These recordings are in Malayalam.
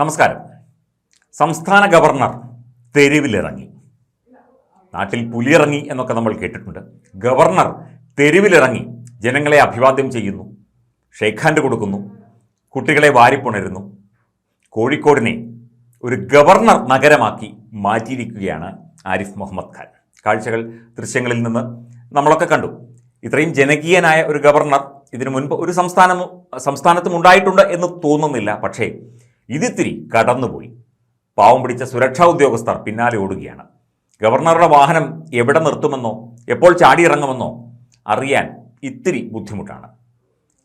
നമസ്കാരം. സംസ്ഥാന ഗവർണർ തെരുവിലിറങ്ങി. നാട്ടിൽ പുലിയിറങ്ങി എന്നൊക്കെ നമ്മൾ കേട്ടിട്ടുണ്ട്. ഗവർണർ തെരുവിലിറങ്ങി ജനങ്ങളെ അഭിവാദ്യം ചെയ്യുന്നു. ഷെയ്ഖ് ഹാൻഡ് കൊടുക്കുന്നു. കുട്ടികളെ വാരിപ്പുണരുന്നു. കോഴിക്കോടിനെ ഒരു ഗവർണർ നഗരമാക്കി മാറ്റിയിരിക്കുകയാണ് ആരിഫ് മുഹമ്മദ് ഖാൻ. കാഴ്ചകൾ ദൃശ്യങ്ങളിൽ നിന്ന് നമ്മളൊക്കെ കണ്ടു. ഇത്രയും ജനകീയനായ ഒരു ഗവർണർ ഇതിനു മുൻപ് ഒരു സംസ്ഥാനം സംസ്ഥാനത്തും ഉണ്ടായിട്ടുണ്ട് എന്ന് തോന്നുന്നില്ല. പക്ഷേ ഇതിത്തിരി കടന്നുപോയി. പാവം പിടിച്ച സുരക്ഷാ ഉദ്യോഗസ്ഥർ പിന്നാലെ ഓടുകയാണ്. ഗവർണറുടെ വാഹനം എവിടെ നിർത്തുമെന്നോ എപ്പോൾ ചാടിയിറങ്ങുമെന്നോ അറിയാൻ ഇത്തിരി ബുദ്ധിമുട്ടാണ്.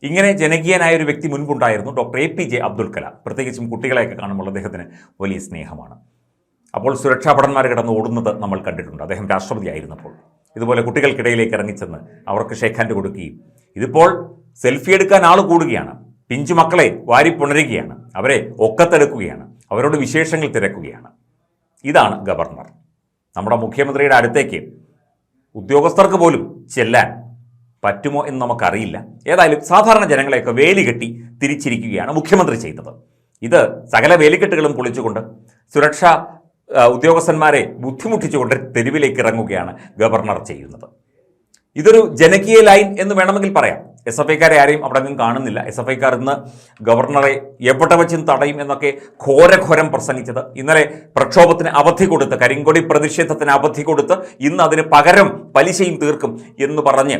ഇങ്ങനെ ജനകീയനായ ഒരു വ്യക്തി മുൻപുണ്ടായിരുന്നു doctor A P J Abdul Kalam. പ്രത്യേകിച്ചും കുട്ടികളെയൊക്കെ കാണുമ്പോൾ അദ്ദേഹത്തിന് വലിയ സ്നേഹമാണ്. അപ്പോൾ സുരക്ഷാ ഭടന്മാർ കിടന്ന് ഓടുന്നത് നമ്മൾ കണ്ടിട്ടുണ്ട്. അദ്ദേഹം രാഷ്ട്രപതി ആയിരുന്നപ്പോൾ ഇതുപോലെ കുട്ടികൾക്കിടയിലേക്ക് ഇറങ്ങിച്ചെന്ന് അവർക്ക് ഷേഖാന്റെ കൊടുക്കുകയും ഇതിപ്പോൾ സെൽഫി എടുക്കാൻ ആൾ കൂടുകയാണ്. പിഞ്ചു മക്കളെ വാരി പുണരുകയാണ്. അവരെ ഒക്കത്തെടുക്കുകയാണ്. അവരോട് വിശേഷങ്ങൾ തിരക്കുകയാണ്. ഇതാണ് ഗവർണർ. നമ്മുടെ മുഖ്യമന്ത്രിയുടെ അടുത്തേക്ക് ഉദ്യോഗസ്ഥർക്ക് പോലും ചെല്ലാൻ പറ്റുമോ എന്ന് നമുക്കറിയില്ല. ഏതായാലും സാധാരണ ജനങ്ങളെയൊക്കെ വേലി കെട്ടി തിരിച്ചിരിക്കുകയാണ് മുഖ്യമന്ത്രി ചെയ്തത്. ഇത് സകല വേലിക്കെട്ടുകളും പൊളിച്ചുകൊണ്ട് സുരക്ഷാ ഉദ്യോഗസ്ഥന്മാരെ ബുദ്ധിമുട്ടിച്ചുകൊണ്ട് തെരുവിലേക്ക് ഇറങ്ങുകയാണ് ഗവർണർ ചെയ്യുന്നത്. ഇതൊരു ജനകീയ ലൈൻ എന്ന് വേണമെങ്കിൽ പറയാം. എസ് എഫ് ഐക്കാരെ ആരെയും അവിടെ നിന്നും കാണുന്നില്ല. എസ് എഫ് ഐക്കാർ ഇന്ന് ഗവർണറെ എവിടെ വെച്ചും തടയും എന്നൊക്കെ ഘോരഘോരം പ്രസംഗിച്ചത്. ഇന്നലെ പ്രക്ഷോഭത്തിന് അവധി കൊടുത്ത് കരിങ്കൊടി പ്രതിഷേധത്തിന് അവധി കൊടുത്ത് ഇന്ന് അതിന് പകരം പലിശയും തീർക്കും എന്ന് പറഞ്ഞ്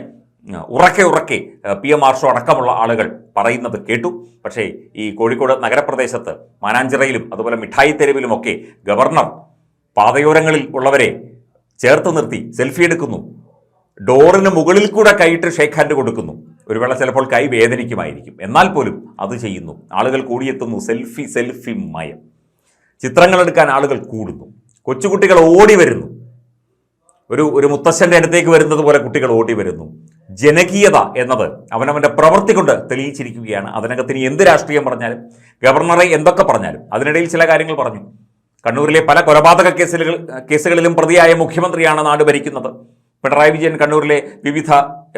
ഉറക്കെ ഉറക്കെ പി എം ആർഷോ അടക്കമുള്ള ആളുകൾ പറയുന്നത് കേട്ടു. പക്ഷേ ഈ കോഴിക്കോട് നഗരപ്രദേശത്ത് മാനാഞ്ചിറയിലും അതുപോലെ മിഠായി തെരുവിലുമൊക്കെ ഗവർണർ പാതയോരങ്ങളിൽ ഉള്ളവരെ ചേർത്ത് നിർത്തി സെൽഫി എടുക്കുന്നു. ഡോറിന് മുകളിൽ കൂടെ കൈയിട്ട് ഹാൻഡ് കൊടുക്കുന്നു. ഒരു വേള ചിലപ്പോൾ കൈ വേദനിക്കുമായിരിക്കും. എന്നാൽ പോലും അത് ചെയ്യുന്നു. ആളുകൾ കൂടിയെത്തുന്നു. സെൽഫി സെൽഫി മയം. ചിത്രങ്ങളെടുക്കാൻ ആളുകൾ കൂടുന്നു. കൊച്ചുകുട്ടികൾ ഓടി വരുന്നു. ഒരു ഒരു മുത്തശ്ശന്റെ അടുത്തേക്ക് വരുന്നത് പോലെ കുട്ടികൾ ഓടി വരുന്നു. ജനകീയത എന്നത് അവനവന്റെ പ്രവൃത്തി കൊണ്ട് തെളിയിച്ചിരിക്കുകയാണ്. അതിനകത്ത് ഇനി എന്ത് രാഷ്ട്രീയം പറഞ്ഞാലും ഗവർണറെ എന്തൊക്കെ പറഞ്ഞാലും അതിനിടയിൽ ചില കാര്യങ്ങൾ പറഞ്ഞു. കണ്ണൂരിലെ പല കൊലപാതക കേസുകൾ കേസുകളിലും പ്രതിയായ മുഖ്യമന്ത്രിയാണ് നാട് ഭരിക്കുന്നത്. പിണറായി വിജയൻ കണ്ണൂരിലെ വിവിധ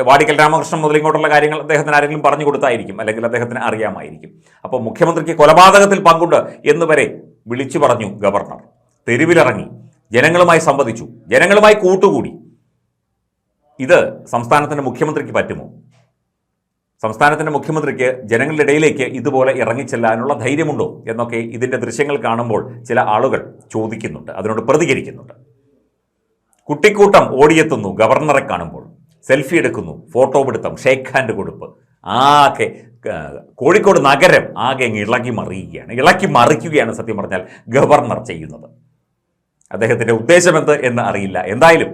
വാടിക്കൽ രാമകൃഷ്ണൻ മുതൽ ഇങ്ങോട്ടുള്ള കാര്യങ്ങൾ അദ്ദേഹത്തിന് ആരെങ്കിലും പറഞ്ഞു കൊടുത്തായിരിക്കും. അല്ലെങ്കിൽ അദ്ദേഹത്തിന് അറിയാമായിരിക്കും. അപ്പോൾ മുഖ്യമന്ത്രിക്ക് കൊലപാതകത്തിൽ പങ്കുണ്ട് എന്ന് വരെ വിളിച്ചു പറഞ്ഞു ഗവർണർ. തെരുവിലിറങ്ങി. ജനങ്ങളുമായി സംവദിച്ചു. ജനങ്ങളുമായി കൂട്ടുകൂടി. ഇത് സംസ്ഥാനത്തിന്റെ മുഖ്യമന്ത്രിക്ക് പറ്റുമോ? സംസ്ഥാനത്തിന്റെ മുഖ്യമന്ത്രിക്ക് ജനങ്ങളുടെ ഇടയിലേക്ക് ഇതുപോലെ ഇറങ്ങിച്ചെല്ലാനുള്ള ധൈര്യമുണ്ടോ എന്നൊക്കെ ഇതിന്റെ ദൃശ്യങ്ങൾ കാണുമ്പോൾ ചില ആളുകൾ ചോദിക്കുന്നുണ്ട്. അതിനോട് പ്രതികരിക്കുന്നുണ്ട്. കുട്ടിക്കൂട്ടം ഓടിയെത്തുന്നു ഗവർണറെ കാണുമ്പോൾ. സെൽഫി എടുക്കുന്നു ഫോട്ടോ പിടുത്തം ഷേക്ക് ഹാൻഡ് കൊടുപ്പ്. ആകെ കോഴിക്കോട് നഗരം ആകെ ഇളകി മറിയുകയാണ്. ഇളക്കി മറിക്കുകയാണ് സത്യം പറഞ്ഞാൽ ഗവർണർ ചെയ്യുന്നത്. അദ്ദേഹത്തിന്റെ ഉദ്ദേശമെന്ത് എന്ന് അറിയില്ല. എന്തായാലും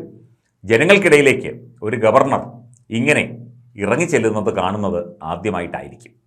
ജനങ്ങൾക്കിടയിലേക്ക് ഒരു ഗവർണർ ഇങ്ങനെ ഇറങ്ങി ചെല്ലുന്നത് കാണുന്നത് ആദ്യമായിട്ടായിരിക്കും.